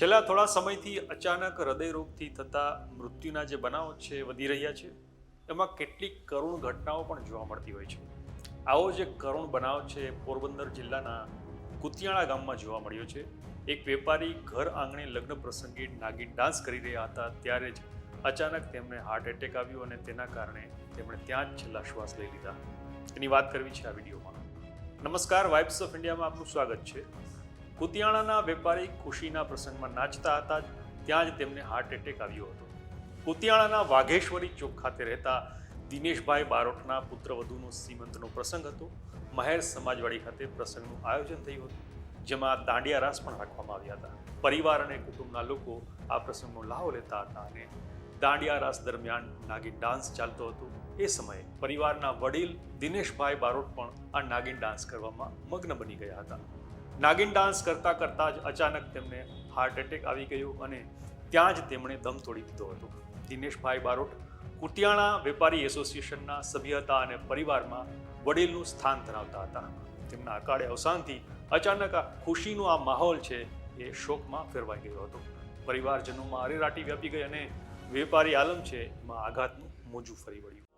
છેલ્લા થોડા સમયથી અચાનક હૃદયરોગથી થતા મૃત્યુના જે બનાવો છે વધી રહ્યા છે. એમાં કેટલીક કરુણ ઘટનાઓ પણ જોવા મળતી હોય છે. આવો જે કરુણ બનાવ છે પોરબંદર જિલ્લાના કુતિયાણા ગામમાં જોવા મળ્યો છે. એક વેપારી ઘર આંગણે લગ્ન પ્રસંગે નાગિન ડાન્સ કરી રહ્યા હતા. ત્યારે જ અચાનક તેમને હાર્ટ એટેક આવ્યો અને તેના કારણે તેમણે ત્યાં જ છેલ્લા શ્વાસ લઈ લીધા. એની વાત કરવી છે આ વિડીયોમાં. નમસ્કાર, વાઇબ્સ ઓફ ઇન્ડિયામાં આપનું સ્વાગત છે. કુતિયાણાના વેપારી ખુશીના પ્રસંગમાં નાચતા હતા, ત્યાં જ તેમને હાર્ટ એટેક આવ્યો હતો. કુતિયાણાના વાઘેશ્વરી ચોક ખાતે રહેતા દિનેશભાઈ બારોટના પુત્રવધુનો સીમંતનો પ્રસંગ હતો. મહેર સમાજવાડી ખાતે પ્રસંગનું આયોજન થયું હતું, જેમાં દાંડિયા રાસ પણ રાખવામાં આવ્યા હતા. પરિવાર અને કુટુંબના લોકો આ પ્રસંગનો લાહો લેતા હતા અને દાંડિયા રાસ દરમિયાન નાગિન ડાન્સ ચાલતો હતો. એ સમયે પરિવારના વડીલ દિનેશભાઈ બારોટ પણ આ નાગિન ડાન્સ કરવામાં મગ્ન બની ગયા હતા. નાગિન ડાન્સ કરતા કરતા જ અચાનક તેમને હાર્ટ એટેક આવી ગયો અને ત્યાં જ તેમણે દમ તોડી દીધો હતો. દિનેશભાઈ બારોટ કુટિયાણા વેપારી એસોસિએશનના સભ્ય હતા અને પરિવારમાં વડીલનું સ્થાન ધરાવતા હતા. તેમના અકાળે અવસાનથી અચાનક આ ખુશીનો આ માહોલ છે એ શોકમાં ફેરવાઈ ગયો હતો. પરિવારજનોમાં અરેરાટી વ્યાપી ગઈ અને વેપારી આલમ છે એમાં આઘાતનું મોજું ફરી વળ્યું.